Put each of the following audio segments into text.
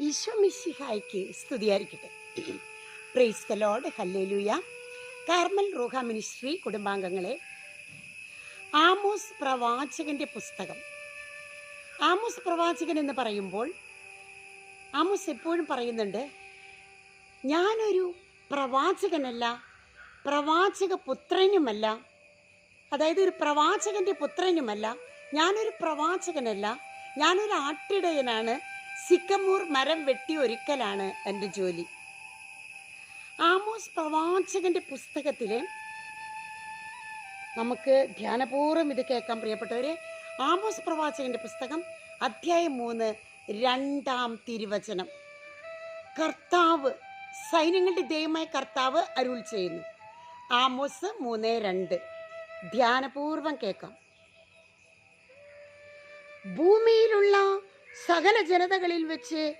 ഈശോ മിശിഹായ്ക്ക് സ്തുതിയായിരിക്കട്ടെ. Praise the Lord hallelujah Carmel റൂഹ മിനിസ്ട്രി കുടുംബാംഗങ്ങളെ ആമോസ് പ്രവാചകന്റെ പുസ്തകം. ആമോസ് പ്രവാചകൻ എന്ന് പറയുമ്പോൾ ആമോസ് എപ്പോഴും പറയുന്നുണ്ട് ഞാനൊരു പ്രവാചകനല്ല പ്രവാചക പുത്രനുമല്ല. അതായത് ഒരു പ്രവാചകന്റെ പുത്രനുമല്ല. ഞാനൊരു പ്രവാചകനല്ല. ഞാനൊരു ആട്ടിടയനാണ് സിക്കമൂർ മരം വെട്ടി ഒരുക്കലാണ് എന്റെ ജോലി. ആമോസ് പ്രവാചകന്റെ പുസ്തകത്തിൽ നമുക്ക് ധ്യാനപൂർവം ഇത് കേൾക്കാൻ പ്രിയപ്പെട്ടവരെ. ആമോസ് പ്രവാചകന്റെ പുസ്തകം അധ്യായം മൂന്ന് രണ്ടാം തിരുവചനം. കർത്താവ് സൈന്യങ്ങളുടെ ദൈവമായ കർത്താവ് അരുൾ ചെയ്യുന്നു. ആമോസ് മൂന്ന് രണ്ട്. ധ്യാനപൂർവം കേൾക്കാം. ഭൂമിയിലുള്ള സകല ജനതകളിൽ വെച്ച്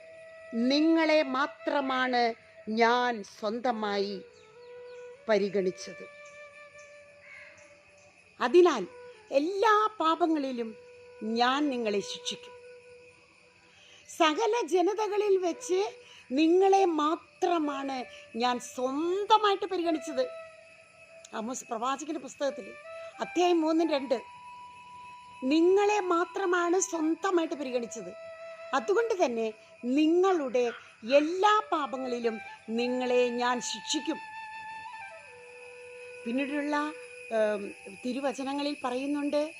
നിങ്ങളെ മാത്രമാണ് ഞാൻ സ്വന്തമായി പരിഗണിച്ചത്. അതിനാൽ എല്ലാ പാപങ്ങളിലും ഞാൻ നിങ്ങളെ ശിക്ഷിക്കും. സകല ജനതകളിൽ വെച്ച് നിങ്ങളെ മാത്രമാണ് ഞാൻ സ്വന്തമായിട്ട് പരിഗണിച്ചത്. അമോസ് പ്രവാചകന്റെ പുസ്തകത്തിൽ അധ്യായം മൂന്നും രണ്ട്. നിങ്ങളെ മാത്രമാണ് സ്വന്തമായിട്ട് പരിഗണിച്ചത്. അതുകൊണ്ട് തന്നെ നിങ്ങളുടെ എല്ലാ പാപങ്ങളിലും നിങ്ങളെ ഞാൻ ശിക്ഷിക്കും. പിന്നീടുള്ള തിരുവചനങ്ങളിൽ പറയുന്നുണ്ട്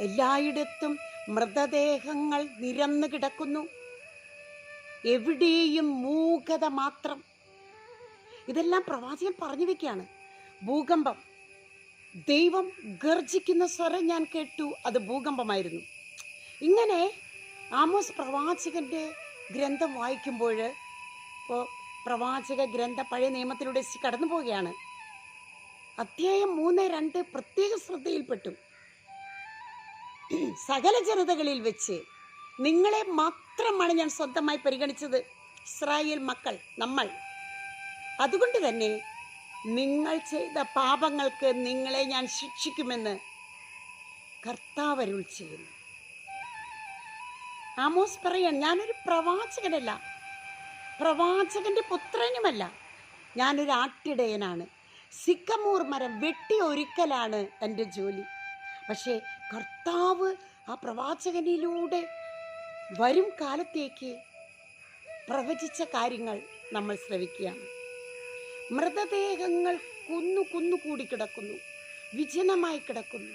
എല്ലായിടത്തും മൃതദേഹങ്ങൾ നിരന്നു കിടക്കുന്നു. എവിടെയും മൂകത മാത്രം. ഇതെല്ലാം പ്രവാചകൻ പറഞ്ഞു വെക്കുകയാണ്. ഭൂകമ്പം. ദൈവം ഗർജിക്കുന്ന സ്വരം ഞാൻ കേട്ടു അത് ഭൂകമ്പമായിരുന്നു. ഇങ്ങനെ ആമോസ് പ്രവാചകന്റെ ഗ്രന്ഥം വായിക്കുമ്പോൾ ഇപ്പോൾ പ്രവാചക ഗ്രന്ഥ പഴയ നിയമത്തിലൂടെ കടന്നു പോവുകയാണ്. അധ്യായം മൂന്ന് രണ്ട് പ്രത്യേക ശ്രദ്ധയിൽപ്പെട്ടു. സകല ജനതകളിൽ വെച്ച് നിങ്ങളെ മാത്രമാണ് ഞാൻ സ്വന്തമായി പരിഗണിച്ചത് ഇസ്രായേൽ മക്കൾ നമ്മൾ. അതുകൊണ്ട് തന്നെ നിങ്ങൾ ചെയ്ത പാപങ്ങൾക്ക് നിങ്ങളെ ഞാൻ ശിക്ഷിക്കുമെന്ന് കർത്താവരുൾ ചെയ്യുന്നു. ആമോസ് പറയാൻ ഞാനൊരു പ്രവാചകനല്ല. പ്രവാചകന്റെ പുത്രനുമല്ല. ഞാനൊരു ആട്ടിടയനാണ്. സിക്കമൂർ മരം വെട്ടി ഒരുക്കലാണ് എന്റെ ജോലി. പക്ഷേ കർത്താവ് ആ പ്രവാചകനിലൂടെ വരും കാലത്തേക്ക് പ്രവചിച്ച കാര്യങ്ങൾ നമ്മൾ ശ്രവിക്കുകയാണ്. മൃതദേഹങ്ങൾ കുന്നു കുന്നു കൂടി കിടക്കുന്നു. വിജനമായി കിടക്കുന്നു.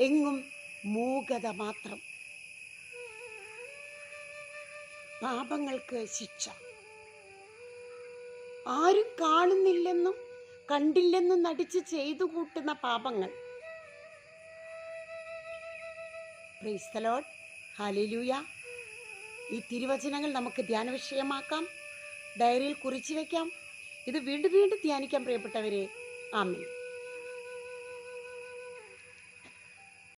എങ്ങും മൂകത മാത്രം. പാപങ്ങൾക്ക് ശിക്ഷ. ആരും കാണുന്നില്ലെന്നും കണ്ടില്ലെന്നും നടിച്ച് ചെയ്തു കൂട്ടുന്ന പാപങ്ങൾ. പ്രൈസ്തലോഡ് ഹാലിലൂയ ഈ തിരുവചനങ്ങൾ നമുക്ക് ധ്യാന വിഷയമാക്കാം. ഡയറിയിൽ കുറിച്ചു വയ്ക്കാം ഇത് വീണ്ടും വീണ്ടും ധ്യാനിക്കാൻ പ്രിയപ്പെട്ടവരെ. ആമേ